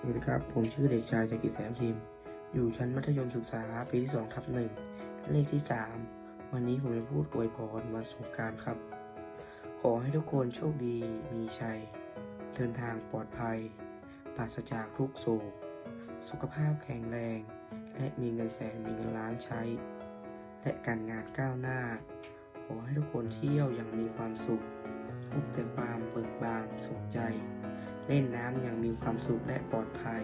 สวัสดีครับ ผมชื่อเด็กชายจักริดแสมทีมอยู่ชั้นมัธยมศึกษาปีที่2ทับหนึ่งเลขที่ 3 วันนี้ผมจะพูดอวยพรวันสงกรารครับ ขอให้ทุกคนโชคดี มีชัย เดินทางปลอดภัย ปราศจากทุกโศก สุขภาพแข็งแรง และมีเงินแสนมีเงินล้านใช้ และการงานก้าวหน้า ขอให้ทุกคนเที่ยวอย่างมีความสุข พบแต่ความเบิกบานสุขใจ เล่นน้ำอย่างมีความสุขและปลอดภัย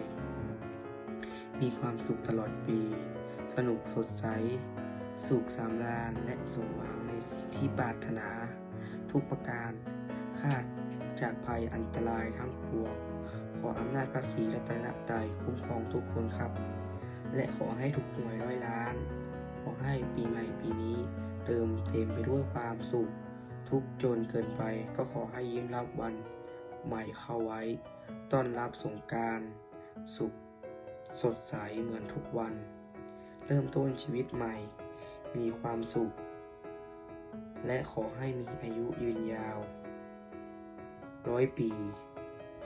มีความสุขตลอดปี สนุกสดใส สุขสำราญและสมหวังในสิ่งที่ปรารถนา ทุกประการคาดจากภัยอันตรายทั้งปวงขออำนาจพระศรีรัตนตรัยคุ้มครองทุกคนครับ และขอให้ถูกหวยร้อยล้าน ขอให้ปีใหม่ปีนี้เติมเต็มไปด้วยความสุข ทุกจนเกินไปก็ขอให้ยิ้มรับวัน ใหม่เข้าไว้ ต้อนรับสงการสุข สดใสเหมือนทุกวัน เริ่มต้นชีวิตใหม่ มีความสุข และขอให้มีอายุยืนยาว ร้อยปี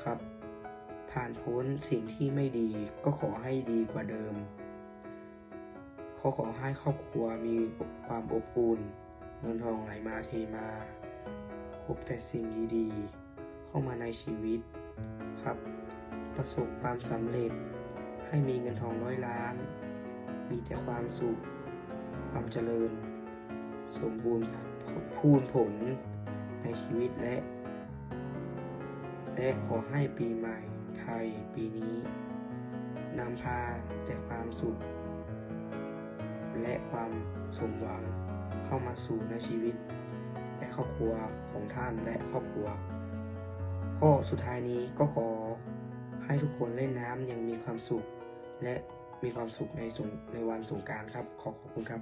ครับ ผ่านพ้นสิ่งที่ไม่ดีก็ขอให้ดีกว่าเดิมขอขอให้ครอบครัวมีความอบอุ่นเงินทองไหลมาเทมาพบแต่สิ่งดีๆ เข้ามาในชีวิตครับ ประสบความสำเร็จ ให้มีเงินทองร้อยล้าน มีแต่ความสุข ความเจริญ สมบูรณ์พูนผลในชีวิตและ และขอให้ปีใหม่ไทยปีนี้นำพาแต่ความสุข และความสมหวังเข้ามาสู่ในชีวิต และครอบครัวของท่านและครอบครัว ก็สุดท้ายนี้ก็ขอให้ทุกคนเล่นน้ำอย่างมีความสุข และมีความสุขในสงในวันสงกรารครับ ขอขอบคุณครับ